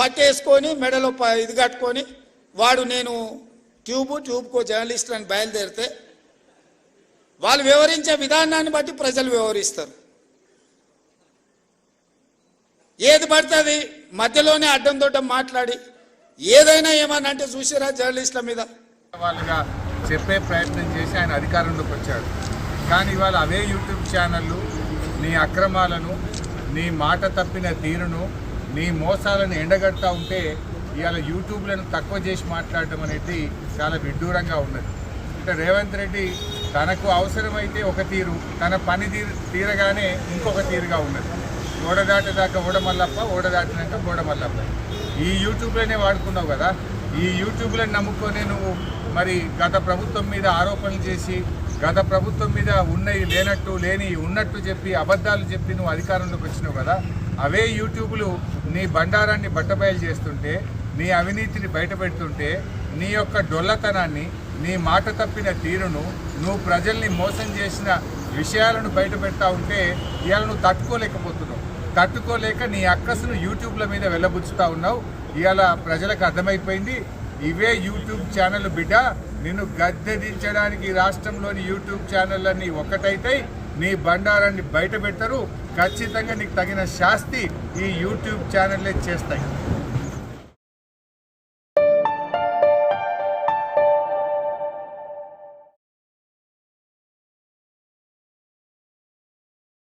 పట్టేసుకొని మెడలో ప- ఇది కట్టుకొని వాడు నేను ట్యూబ్ ట్యూబ్కో జర్నలిస్ట్ అని బయలుదేరితే వాళ్ళు వివరించే విధానాన్ని బట్టి ప్రజలు వివరిస్తారు. ఏది పడుతుంది మధ్యలోనే అడ్డం దొడ్డం మాట్లాడి ఏదైనా ఏమని అంటే చూసిరా జర్నలిస్టుల మీద. వాళ్ళుగా చెప్పే ప్రయత్నం చేసి ఆయన అధికారంలోకి వచ్చాడు. కానీ ఇవాళ అవే యూట్యూబ్ ఛానళ్ళు నీ అక్రమాలను నీ మాట తప్పిన తీరును నీ మోసాలను ఎండగడతా ఉంటే ఇవాళ యూట్యూబ్లను తక్కువ చేసి మాట్లాడటం అనేది చాలా విడ్డూరంగా ఉన్నది. అంటే రేవంత్ రెడ్డి తనకు అవసరమైతే ఒక తీరు తన పని తీరు తీరగానే ఇంకొక తీరుగా ఉన్నది. ఓడదాటేదాకా ఓడమల్లప్ప ఓడదాటినాక ఓడమల్లప్ప. ఈ యూట్యూబ్లోనే వాడుకున్నావు కదా? ఈ యూట్యూబ్లను నమ్ముకొని నువ్వు మరి గత ప్రభుత్వం మీద ఆరోపణలు చేసి గత ప్రభుత్వం మీద ఉన్నవి లేనట్టు లేని ఉన్నట్టు చెప్పి అబద్ధాలు చెప్పి నువ్వు అధికారంలోకి వచ్చినావు కదా? అవే యూట్యూబ్లు నీ బండారాన్ని బట్టబయలు చేస్తుంటే నీ అవినీతిని బయటపెడుతుంటే నీ యొక్క డొల్లతనాన్ని నీ మాట తప్పిన తీరును నువ్వు ప్రజల్ని మోసం చేసిన విషయాలను బయట పెడతా ఉంటే ఇవాళ నువ్వు తట్టుకోలేకపోతున్నావు. తట్టుకోలేక నీ అక్కసును యూట్యూబ్ల మీద వెళ్ళబుచ్చుతా ఉన్నావు. ఇవాళ ప్రజలకు అర్థమైపోయింది ఇవే యూట్యూబ్ ఛానల్ బిడ్డ నిన్ను గద్దె దించడానికి రాష్ట్రంలోని యూట్యూబ్ ఛానళ్ళన్నీ ఒకటైతే నీ బండారాన్ని బయట పెడతారు ఖచ్చితంగా నీకు తగిన శాస్తి ఈ యూట్యూబ్ ఛానల్లే చేస్తాయి.